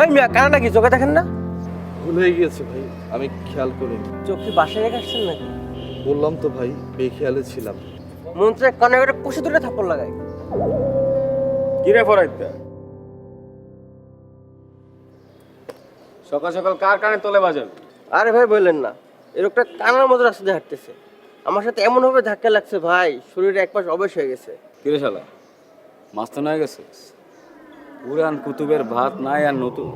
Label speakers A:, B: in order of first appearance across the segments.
A: এই মিয়া কানা নাকি চোখে দেখেন না?
B: ভুল গিয়েছে ভাই আমি খেয়াল করিনি।
A: চোখ কি বাসায় রেখে আসছেন নাকি?
B: বললাম তো ভাই বেখেয়ালে ছিলাম।
A: মন্ত্রে কানে করে থাপ্পড় লাগাই।
C: কিরে ফরাইতে সকাল সকাল কার কানে তোলে বাজান?
A: আরে ভাই বললেন না। এরকটা কানার মতো রাস্তা দিয়ে হাঁটতেছে। আমার সাথে এমন ভাবে ধাক্কা লাগছে ভাই শরীরে এক পাশ অবশ হয়ে গেছে।
C: কিরে শালা মাস্ত হয়ে গেছে? পুরান কুতুবের ভাত নাই আর নতুন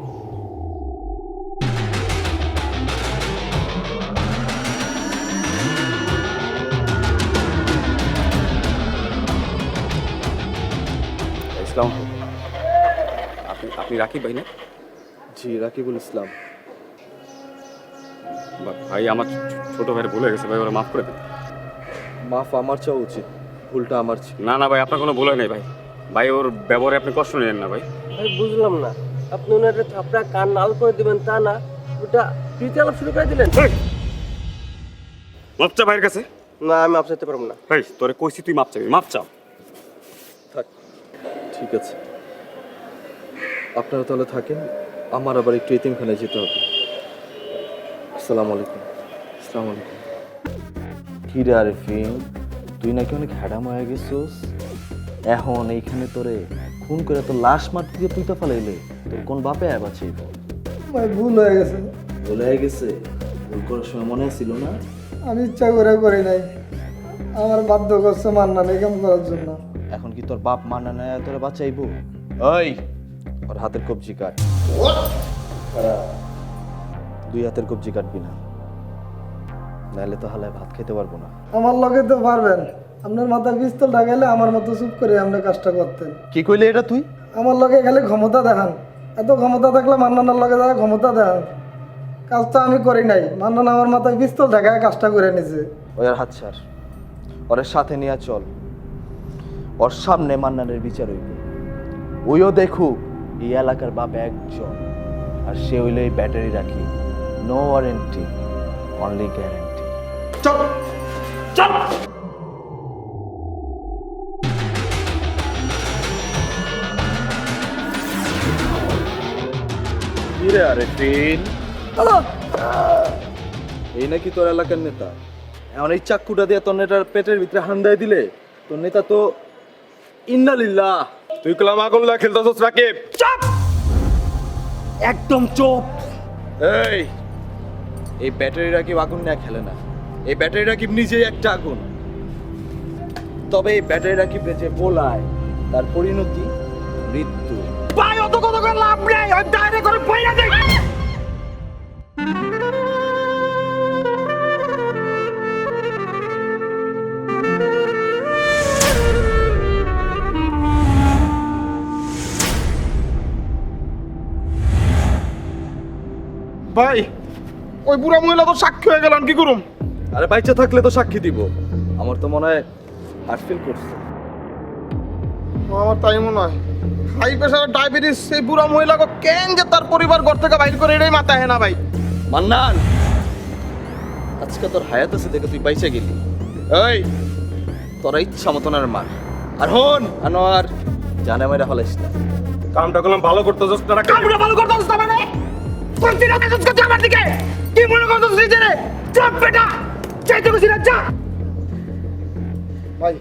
C: ইসলাম আপনি আপনি রাখি ভাই না?
B: জি রাকিবুল ইসলাম।
C: ভাই আমার ছোট ভাইয়ের ভুলে গেছে ভাই ওরা মাফ করে দেন।
B: মাফ আমার চাওয়া উচিত ভুলটা আমার ছিল।
C: না না ভাই আপনার কোনো ভুল হয় নাই ভাই। ভাই ওর ব্যবহারে আপনি কষ্ট নেন না ভাই।
A: ভাই বুঝলাম না। আপনি ওনার থাপড়া কান নাল করে দিবেন তা না ওটা প্রীতি আলাপ শুরু করে দিলেন?
C: মাপ চা ভাইয়ের কাছে।
A: না আমি মাপ চাইতে পারব না।
C: ভাই তোরে কইছি তুই মাপ চাবি মাপ চাও
B: থাক। ঠিক আছে। আপনারা তাহলে থাকেন আমার আবার একটু এতিমখানায় যেতে হবে। আসসালামু আলাইকুম। আসসালামু আলাইকুম।
D: কি রে আরিফিন তুই নাকি অনেক হ্যাডাম হয়ে গেছিস? এখন এইখানে তোরে খুন করে তোর লাশ মাটি দিয়ে তুই তো ফেলাইলে তোর কোন বাপে আয় বাঁচিয়ে
E: ভাই ভুল হয়ে গেছে।
D: ভুল হয়ে গেছে? ভুল করার সময় মনে ছিল না?
E: আমি ইচ্ছা করে করি নাই। আমার বাধ্য করছে মান্নান এই কাম করার জন্য।
D: এখন কি তোর বাপ মানা নেয় তোরে বাঁচাইবো? ওই ওর হাতের কবজি কাট। দুই হাতের কবজি কাটবি না। নাহলে তো হালায় ভাত খেতে পারব না।
E: আমার লগে তো পারবেন। আপনার মাথায় পিস্তল ঢাকাইলে আমার মতো চুপ করে আপনি কাজটা করতেন।
D: কি কইলে এটা তুই?
E: আমার লগে খালি ক্ষমতা দেখান। এত ক্ষমতা থাকলে মান্নানার লগে যারা ক্ষমতা দেখান। কাজটা আমি করি নাই। মান্নান আমার মাথায় পিস্তল ঢাকায় কাজটা করে নিছে।
D: ওই আর হাত ছাড়। ওর সাথে নিয়ে চল। ওর সামনে মান্নানের বিচার হইবে। ওইও দেখুক এই এলাকার বাপ একজন। আর সে হইলে এই ব্যাটারি রাখি। নো ওয়ারেন্টি অনলি গ্যারেন্টি
B: কি আরে এই নাকি তোর এলাকার নেতা? এমন এই চাক্কুটা দিয়ে তোর নেতার পেটের ভিতরে হান্দায় দিলে? তোর নেতা তো ইন্নালিল্লাহ।
C: তুই কলাম আগুন লাগা খেলতেছস রাকিব
B: একদম চোপ। এই এই ব্যাটারি রাকিব আগুন না খেলে না। এই ব্যাটারি রাকিব নিজেই একটা আগুন? তবে এই ব্যাটারি রাকিব যে বোলায়? তার পরিণতি মৃত্যু।
A: ভাই অত করে ওই দেখ
F: ভাই ওই বুড়া মহিলা তো সাক্ষী হয়ে গেলাম কি করুম?
B: আরে বাইচে থাকলে তো সাক্ষী দিব। আমার তো মনে হয় হার্ট ফিল করছে।
F: আমার তাই মনে হয়। হাই প্রেশার ডায়াবেটিস সেই বুড়া মহিলাকে কেন যে তার পরিবার ঘর থেকে বাইর করে এটাই মাথায় না ভাই?
B: মান্নান আজকে তোর হায়াত আছে দেখে তুই বাইচে গেলি। এই তোরা ইচ্ছা মতন আর মার। আর হন আনোয়ার জানে মেরে হলাইস না।
C: কামটা করলাম ভালো করতেছস না রাকিব
A: কামড়া ভালো করতে হচ্ছে মানে? কোন দিন আগে করতে আমার দিকে কি মনে করছিস নিজেরে? চাপ বেটা! চাইতে গেছিস না যা!
F: ভাই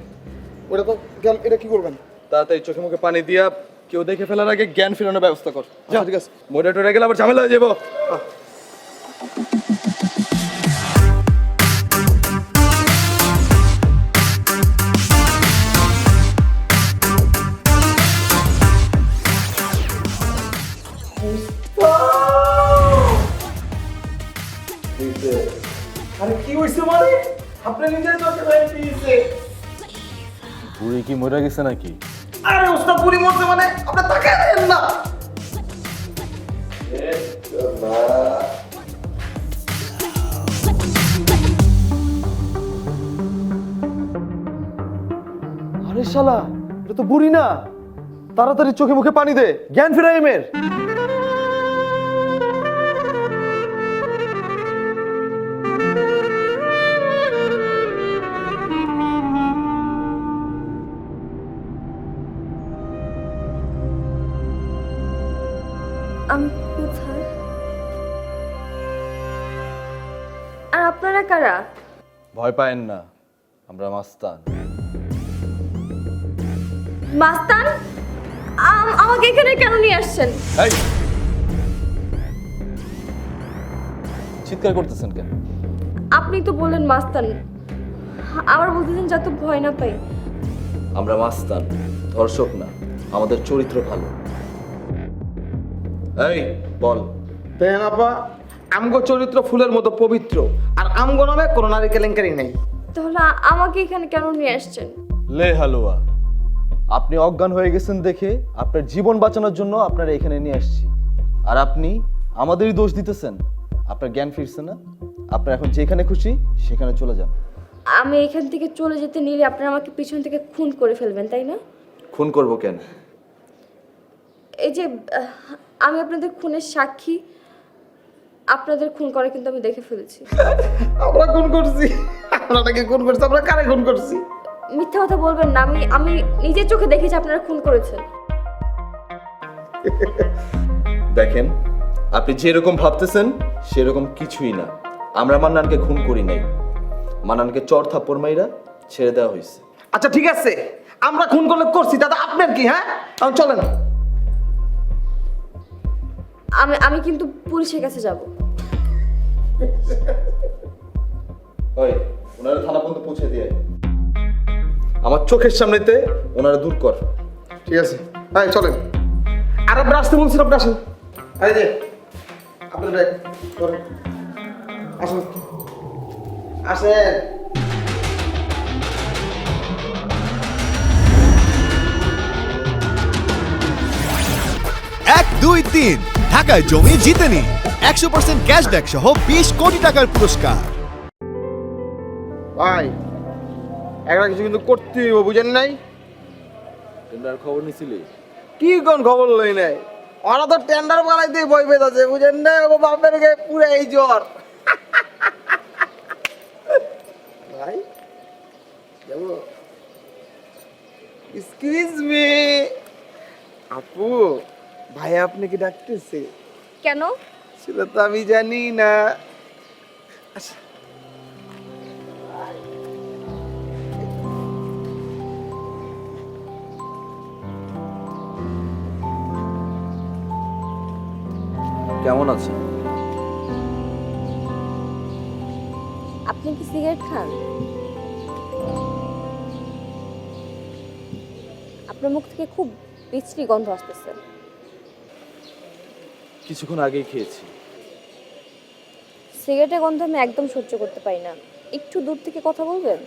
F: ওটা তো গেল এটা কি করবেন?
B: তাড়াতাড়ি চোখে মুখে পানি দিয়া কেউ দেখে ফেলার আগে জ্ঞান ফেরানোর ব্যবস্থা কর। যা। ঠিক আছে। মরে টরে গেলে আবার ঝামেলা হয়ে যাব
E: আরে কি হইছে মানে? আপনি নিজের চোখে ভাই দিয়েছে।
D: বুড়ি কি মরে গেছে নাকি?
E: আরে ওস্তাদ পুরি মরছে মানে? আপনি দেন না।
D: আরে শালা, এটা তো বুড়ি না। তাড়াতাড়ি চোখে মুখে পানি দে। জ্ঞান ফেরাই ভয় পায়েন না আমরা মাস্তান।
G: মাস্তান আম- আমাকে এখানে কেন নিয়ে আসছেন?
D: এই চিৎকার করতেছেন কেন?
G: আপনি তো বললেন মাস্তান। আবার বলতেছেন যাতে ভয় না পাই।
D: আমরা মাস্তান ধর্ষক না আমাদের চরিত্র ভালো। এই বল।
F: দেখেন আপা আমগো চরিত্র ফুলের মতো পবিত্র। আর আমগো নামে কোনো নারী কেলেঙ্কারি নেই।
G: তাহলে আমাকে এখানে কেন নিয়ে আসছেন?
D: লে হালুয়া আপনি অজ্ঞান হয়ে গেছেন দেখে আপনার জীবন বাঁচানোর জন্য আপনার এখানে নিয়ে আসছি। আর আপনি আমাদেরই দোষ দিতেছেন। আপনার জ্ঞান ফিরছে না। আপনার এখন যেখানে খুশি সেখানে চলে যান।
G: আমি এখান থেকে চলে যেতে নিলে আপনারা আমাকে পিছন থেকে খুন করে ফেলবেন তাই না?
D: খুন করব কেন?
G: এই যে আহ, আমি আপনাদের খুনের সাক্ষী আপনাদের খুন করে কিন্তু আমি দেখে ফেলেছি।
F: আমরা খুন করছি। আমরা নাকি খুন করছি আমরা কারে খুন করছি?
G: মিথ্যা কথা বলবেন না আমি আমি নিজের চোখে দেখেছি আপনারা খুন করেছেন।
D: দেখেন আপনি যেরকম ভাবতেছেন সেরকম কিছুই না। আমরা মান্নানকে খুন করি নাই। মান্নানকে চর থাপ্পড় মাইরা ছেড়ে দেওয়া হয়েছে।
F: আচ্ছা ঠিক আছে। আমরা খুন করলে করছি দাদা আপনার কি হ্যাঁ? এখন চলেন।
G: আমি আমি কিন্তু পুলিশের কাছে যাব।
D: ওই ওনারা থানা পর্যন্ত পৌঁছে দিয়ে আমার চোখের সামনেতে ওনারা দূর কর।
F: ঠিক আছে। হ্যাঁ চলেন। আর আপনি আসতে বলছেন আপনি আসেন আরে যে আপনার ব্যাগ। আসুন। আসেন।
H: এক দুই তিন। ঢাকায় জমি জিতে নিন। একশো পার্সেন্ট ক্যাশব্যাক সহ বিশ কোটি টাকার পুরস্কার।
F: ভাই একটা কিছু কিন্তু করতে হইব বুঝেন নাই?
D: তোমরা খবর নিছিলি?
F: কি কোন খবর লই নাই? ওরা তো টেন্ডার বানাই দিয়ে বই পেতাছে বুঝেন না ও বাপের গে পুরো এই জ্বর। ভাই যাব। এক্সকিউজ মি আপু ভাই আপনি কি ডাকতেছে?
G: কেন?
F: সেটা তো আমি জানি না। আচ্ছা।
D: কেমন আছে
G: আপনি কি সিগারেট খান? আপনার মুখ থেকে খুব বিশ্রী গন্ধ আসতেছে।
D: কিছুক্ষণ আগেই খেয়েছি।
G: সিগারেটের গন্ধ আমি একদম সহ্য করতে পারি না। একটু দূর থেকে কথা বলবেন?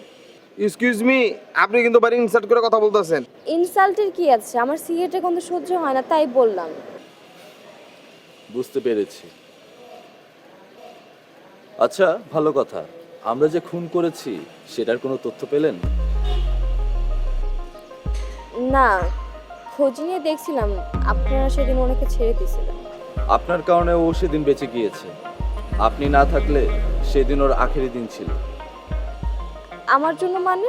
F: এক্সকিউজ মি আপনি কিন্তু বাড়ি ইনসাল্ট করে কথা বলতেছেন।
G: ইনসাল্টের কি আছে? আমার সিগারেটের গন্ধ সহ্য হয় না তাই বললাম।
D: বুঝতে পেরেছি। আচ্ছা ভালো কথা। আমরা যে খুন করেছি সেটার কোনো তথ্য পেলেন?
G: না। খোঁজ নিয়ে দেখছিলাম আপনারা সেদিন ওনাকে ছেড়ে দিয়েছিলেন।
D: আপনার কারণে ও সেদিন বেঁচে গিয়েছে। আপনি না থাকলে সেদিন ওর আখেরি দিন ছিল।
G: আমার জন্য মানে?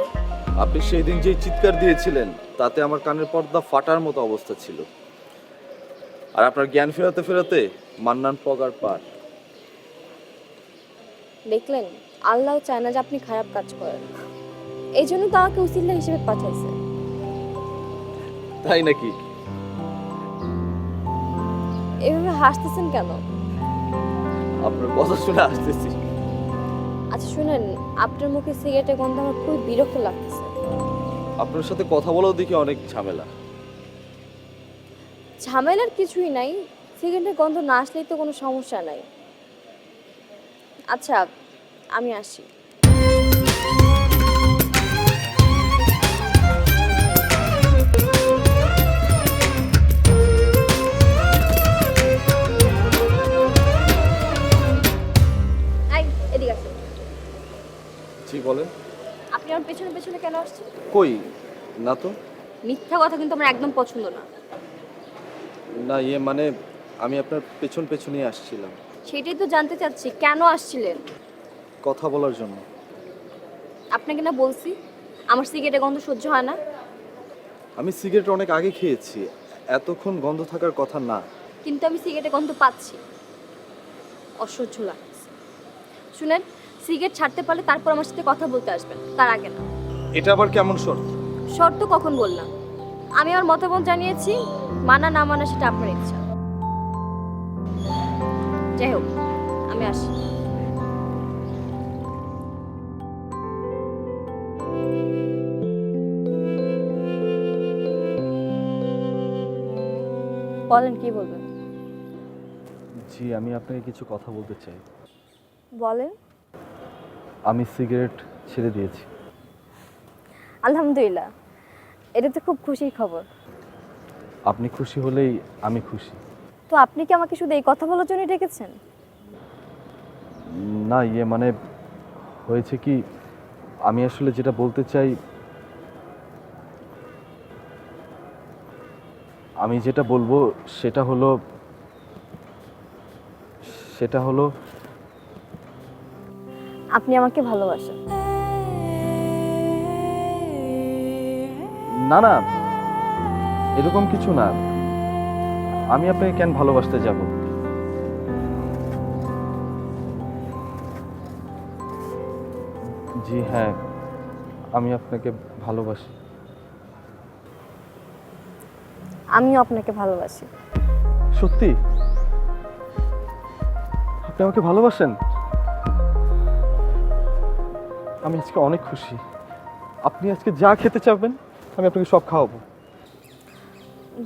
D: আপনি সেই দিন যে চিৎকার দিয়েছিলেন তাতে আমার কানের পর্দা ফাটার মতো অবস্থা ছিল। আর আপনার জ্ঞান ফেরাতে ফেরাতে মান্নান পগার পার।
G: দেখলেন আল্লাহ চায় না যে আপনি খারাপ কাজ করেন। এই জন্য তো আমাকে উসিল্লা হিসেবে পাঠাইছে।
D: তাই নাকি?
G: এভাবে হাসতেছেন কেন?
D: আপনার কথা শুনে আসতেছি
G: আচ্ছা শুনেন আপনার মুখে সিগারেটের গন্ধ আমার খুবই বিরক্ত লাগতেছে।
D: আপনার সাথে কথা বলাও দেখি অনেক ঝামেলা।
G: ঝামেলার কিছুই নাই সিগারেটের গন্ধ না আসলেই তো কোনো সমস্যা নাই। আচ্ছা আমি আসি।
D: বলেন।
G: আপনি আমার পেছনে পেছনে কেন আসছেন?
D: কই? না তো।
G: মিথ্যা কথা কিন্তু আমার একদম পছন্দ না।
D: না ইয়ে মানে আমি আপনার পেছন পেছনই আসছিলাম।
G: সেটাই তো জানতে চাচ্ছি কেন আসছিলেন?
D: কথা বলার জন্য।
G: আপনাকে না বলছি আমার সিগারেটের গন্ধ সহ্য হয় না।
D: আমি সিগারেট অনেক আগে খেয়েছি এতক্ষণ গন্ধ থাকার কথা না।
G: কিন্তু আমি সিগারেটের গন্ধ পাচ্ছি। অসহ্য লাগছে। শুনেন সিগারেট ছাড়তে পারলে তারপর আমার সাথে কথা বলতে আসবেন তার আগে না।
B: এটা আবার কেমন শর্ত?
G: শর্ত কখন বললাম? আমি আমার মতামত জানিয়েছি মানা না মানা সেটা আপনার ইচ্ছা। যাই হোক আমি আসি। বলেন কি বলবেন?
D: জি আমি আপনাকে কিছু কথা বলতে চাই।
G: বলেন।
D: আমি সিগারেট ছেড়ে দিয়েছি।
G: আলহামদুলিল্লাহ। এটা তো খুব খুশির খবর।
D: আপনি খুশি হলেই আমি খুশি।
G: তো আপনি কি আমাকে শুধু এই কথা বলার জন্য ডেকেছেন?
D: না ইয়ে মানে হয়েছে কি আমি আসলে যেটা বলতে চাই আমি যেটা বলব সেটা হলো সেটা হলো
G: আপনি আমাকে ভালোবাসেন।
D: না না এরকম কিছু না। আমি আপনাকে কেন ভালোবাসতে যাব? জি হ্যাঁ আমি আপনাকে ভালোবাসি।
G: আমিও আপনাকে ভালোবাসি।
D: সত্যি? আপনি আমাকে ভালোবাসেন? আমি আজকে অনেক খুশি। আপনি আজকে যা খেতে চাইবেন আমি আপনাকে সব খাওয়াবো।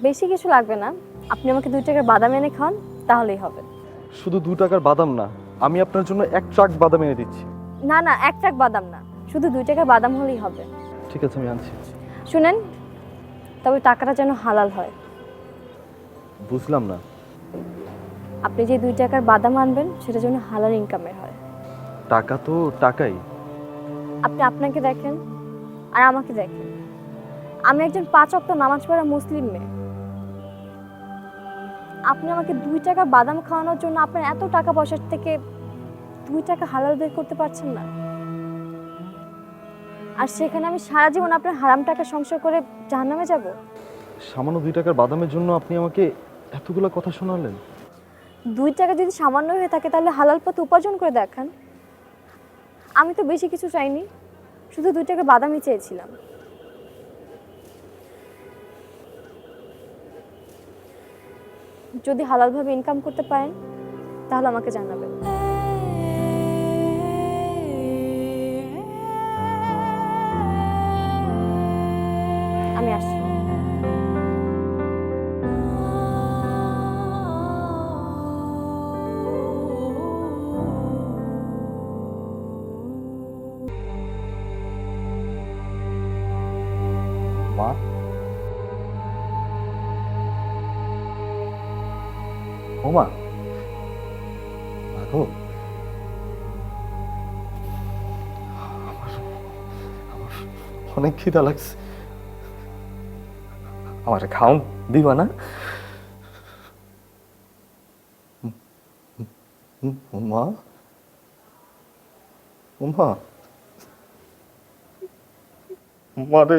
G: বেশি কিছু লাগবে না। আপনি আমাকে দুই টাকার বাদাম এনে খান তাহলেই হবে।
D: শুধু দু টাকার বাদাম না আমি আপনার জন্য এক ট্রাক বাদাম এনে দিচ্ছি।
G: না না এক ট্রাক বাদাম না। শুধু দুই টাকার বাদাম হলেই হবে।
D: ঠিক আছে আমি আনছি।
G: শুনেন তবে টাকাটা যেন হালাল হয়।
D: বুঝলাম না।
G: আপনি যে দুই টাকার বাদাম আনবেন সেটা যেন হালাল ইনকামের হয়।
D: টাকা তো টাকাই।
G: আপনি আপনাকে দেখেন আর আমাকে দেখেন। আমি একজন পাঁচ অক্ত নামাজ পড়া মুসলিম মেয়ে। আপনি আমাকে দুই টাকা বাদাম খাওয়ানোর জন্য আপনার এত টাকা পয়সার থেকে দুই টাকা হালাল বের করতে পারছেন না। আর সেখানে আমি সারা জীবন আপনার হারাম টাকা সংসার করে জাহান্নামে যাব।
D: সামান্য দুই টাকার বাদামের জন্য আপনি আমাকে এতগুলো কথা শোনালেন।
G: দুই টাকা যদি সামান্য হয়ে থাকে তাহলে হালাল পথে উপার্জন করে দেখান। আমি তো বেশি কিছু চাইনি, শুধু দুই টাকা বাদামই চেয়েছিলাম। যদি হালালভাবে ইনকাম করতে পারেন, তাহলে আমাকে জানাবেন।
D: মা। ও মা। মা আমার আমার অনেক খিদা লাগছে। আমার খাউন দিবা না? মা। মা। মারে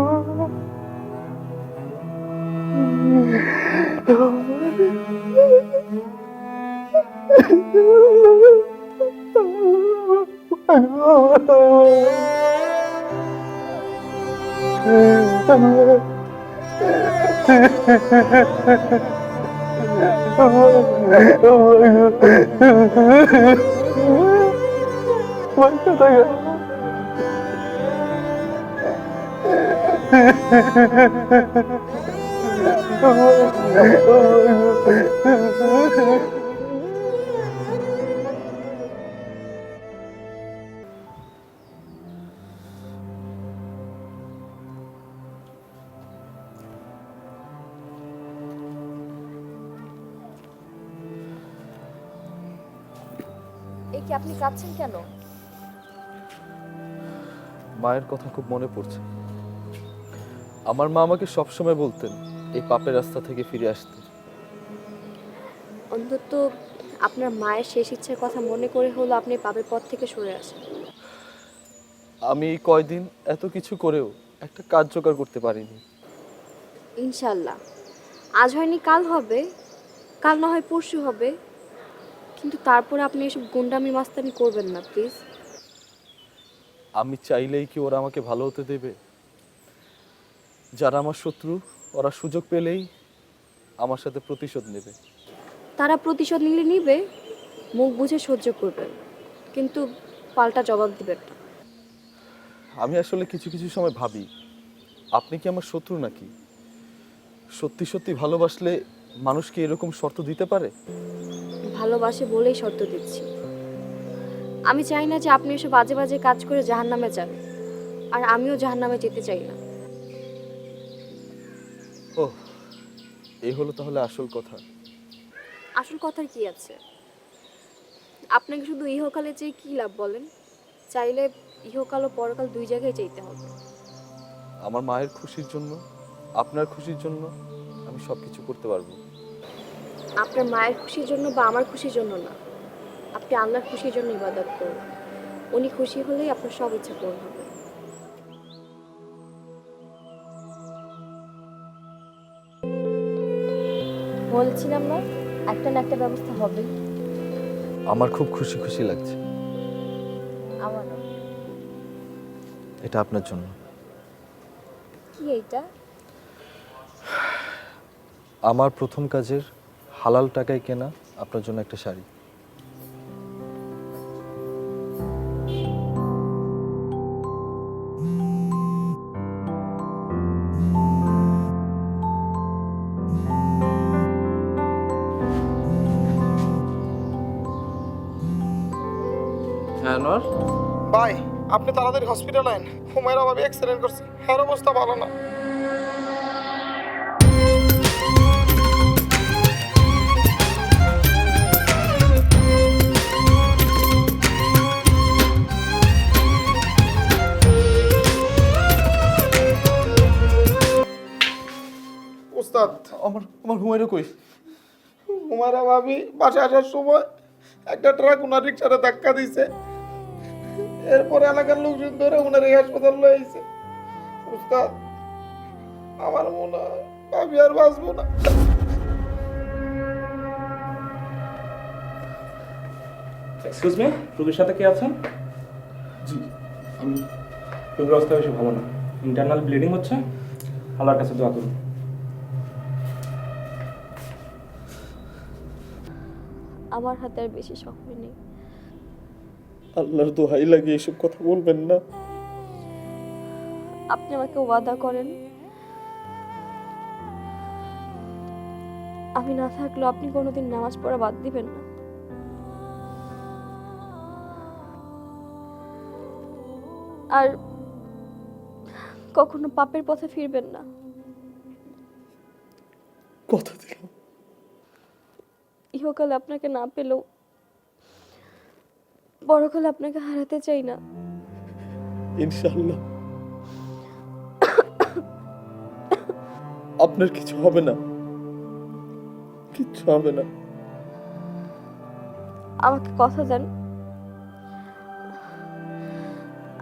D: পয়গো
G: এই কি আপনি কাঁদছেন কেন?
D: মায়ের কথা খুব মনে পড়ছে। আমার মা আমাকে সবসময় বলতেন এই পাপের রাস্তা থেকে ফিরে আসতে।
G: অন্তত আপনার মায়ের শেষ ইচ্ছার কথা মনে করে হলো আপনি পাপের পথ থেকে সরে আসেন।
D: আমি এই কয়দিন এত কিছু করেও একটা কাজ জোগাড় করতে পারিনি।
G: ইনশাল্লাহ। আজ হয়নি কাল হবে। কাল না হয় পরশু হবে। কিন্তু তারপরে আপনি এসব গুন্ডামি মাস্তানি করবেন না প্লিজ
D: আমি চাইলেই কি ওরা আমাকে ভালো হতে দেবে? যারা আমার শত্রু ওরা সুযোগ পেলেই আমার সাথে প্রতিশোধ নেবে।
G: তারা প্রতিশোধ নিলে নিবে মুখ বুঝে সহ্য করবে কিন্তু পাল্টা জবাব দিবেন না।
D: আমি আসলে কিছু কিছু সময় ভাবি আপনি কি আমার শত্রু নাকি? সত্যি সত্যি ভালোবাসলে মানুষ কি এরকম শর্ত দিতে পারে?
G: ভালোবাসে বলেই শর্ত দিচ্ছি। আমি চাই না যে আপনি এসব বাজে বাজে কাজ করে জাহান নামে যান আর আমিও জাহান নামে যেতে চাই না।
D: ও এই হলো তাহলে আসল কথা।
G: আসল কথার কি আছে? আপনাকে শুধু ইহকালে চেয়ে কী লাভ বলেন? চাইলে ইহকাল ও পরকাল দুই জায়গায় চাইতে হবে।
D: আমার মায়ের খুশির জন্য আপনার খুশির জন্য আমি সব কিছু করতে পারব।
G: আপনার মায়ের খুশির জন্য বা আমার খুশির জন্য না। আপনি আল্লাহর খুশির জন্য ইবাদত করুন। উনি খুশি হলেই আপনার সব ইচ্ছা পূরণ হবে। বলছিলাম না একটা না একটা ব্যবস্থা হবে।
D: আমার খুব খুশি খুশি লাগছে।
G: আমারও
D: এটা আপনার জন্য।
G: কি এইটা?
D: আমার প্রথম কাজের হালাল টাকায় কেনা আপনার জন্য একটা শাড়ি।
B: হ্যাঁ
F: ভাই আপনি তাড়াতাড়ি হসপিটাল আইন হুমায়রা ভাবি অ্যাক্সিডেন্ট করছে। হ্যাঁ অবস্থা ভালো না।
D: আমার আমার হুমায়রা কই?
F: হুমায়রা ভাবি বাসায় আসার সময় একটা ট্রাক উনার রিক্সাটা ধাক্কা দিছে। এরপরে এলাকার লোকজন ধরে উনার এই হাসপাতাল লয়ে আইছে। উস্তাদ আমার মনে হয় ভাবি আর বাঁচবো না।
I: এক্সকিউজ মি রোগীর সাথে কে আছেন? জি আমি রোগীর অবস্থা বেশি ভালো না। ইন্টারনাল ব্লিডিং হচ্ছে? আল্লাহর কাছে দোয়া করুন।
G: আমার হাতে আর বেশি সময় নেই
F: আল্লাহর দোহাই লাগে এসব কথা বলবেন না।
G: আপনি আমাকে ওয়াদা করেন। আমি না থাকলেও আপনি কোনোদিন নামাজ পড়া বাদ দিবেন না। আর কখনো পাপের পথে ফিরবেন না।
F: কথা
G: ইহকালে আপনাকে না পেলেও বড়কালে আপনাকে হারাতে চাই না।
F: ইনশাল্লাহ আপনার কিছু হবে না। কিচ্ছু হবে না।
G: আমাকে কথা দেন।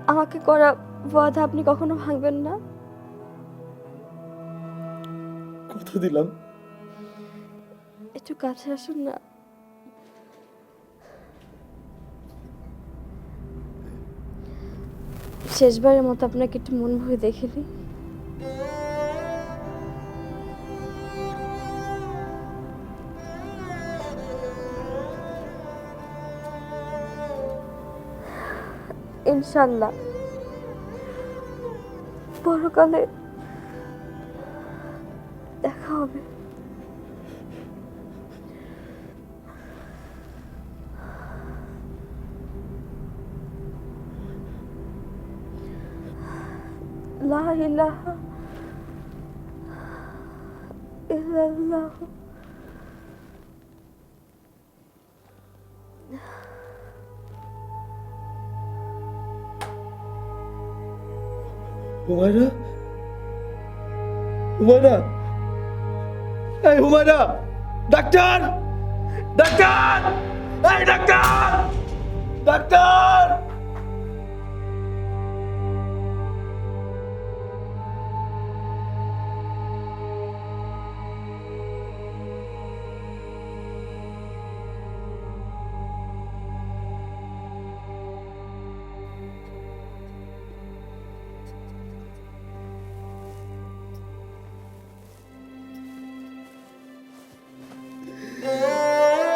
G: আমাকে করা ওয়াদা আপনি কখনো ভাঙবেন না।
F: কথা দিলাম।
G: একটু কাছে আসুন না। শেষবারের মতো আপনাকে একটু মন ভরে দেখে নিই। ইনশাল্লাহ পরকালে লা ইলাহা ইল্লাল্লাহ
D: হুমায়রা হুমায়রা এই হুমায়রা ডাক্তার ডাক্তার এই ডাক্তার ডাক্তার